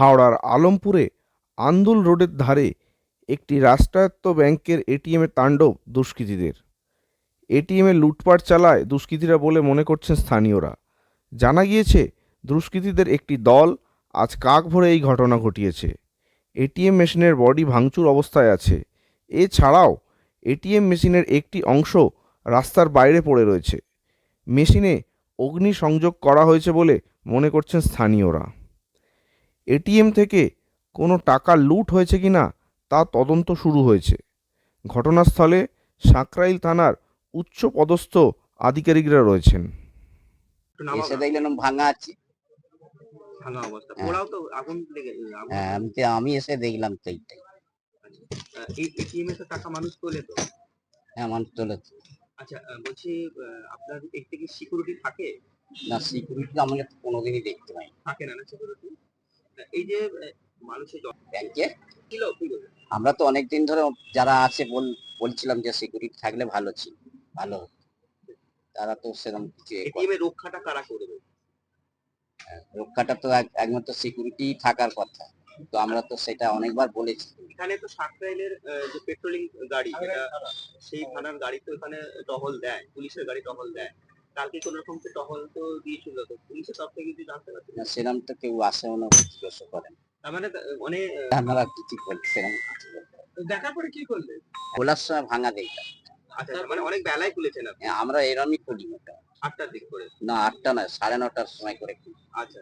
হাওড়ার আলমপুরে আন্দুল রোডের ধারে একটি রাষ্ট্রায়ত্ত ব্যাংকের এটিএমে তাণ্ডব দুষ্কৃতীদের। এটিএমে লুটপাট চালায় দুষ্কৃতীরা বলে মনে করছেন স্থানীয়রা। জানা গিয়েছে, দুষ্কৃতীদের একটি দল আজ কাক ভরে এই ঘটনা ঘটিয়েছে। এটিএম মেশিনের বডি ভাঙচুর অবস্থায় আছে। এছাড়াও, এটিএম মেশিনের একটি অংশ রাস্তার বাইরে পড়ে রয়েছে। মেশিনে অগ্নি সংযোগ করা হয়েছে বলে মনে করছেন স্থানীয়রা। এটিএম থেকে কোনো টাকা লুট হয়েছে কিনা তা তদন্ত শুরু হয়েছে। ঘটনাস্থলে সাঁকরাইল থানার উচ্চ পদস্থ আধিকারিকরা রয়েছেন। এসে দেখলাম ভাঙা আছে। হ্যাঁ। ওরাও তো আগুন লেগে আগুন আমি এসে দেখলাম টাকা মানুষ তোলে তো? হ্যাঁ মানুষ চলেছে আচ্ছা বলছি আপনার এর থেকে সিকিউরিটি থাকে? না সিকিউরিটি আমাকে তো কোনোদিনই দেখতে পাই থাকে না না সিকিউরিটি এই যে মানুষের ব্যাংকে? ছিল আমরা তো অনেকদিন ধরে যারা আছে বল বলছিলাম যে সিকিউরিটি থাকলে ভালো ছিল ভালো তারা তো সেরকম কিছু এটিএম এর রক্ষাটা কারা করবে রক্ষাটা তো এক- একমাত্র সিকিউরিটি থাকার কথা। তো আমরা তো সেটা অনেকবার বলেছি। এখানে তো সাকরাইলের যে পেট্রোলিং গাড়ি সেই থানার গাড়ি তো এখানে টহল দেয় পুলিশের গাড়ি টহল দেয়। কালকে কোন রকম তো টহল তো দিয়েছিল তো পুলিশের তরফ থেকে কিছু জানতে পারছি না, সেরকম তো কেউ আসেও না জিজ্ঞাসা করেন। তার মানে অনেক আমরা কিছু বলছি সেরকম কিছু বলতে দেখার পরে কি করলে? খোলার সময় ভাঙা দেখলাম আচ্ছা আচ্ছা, মানে অনেক বেলায় খুলেছেন আপনি? হ্যাঁ, আমরা এরমই করি মোটা আটটার দিক করে? না আটটা না সাড়ে নটার সময় করে খুলি। আচ্ছা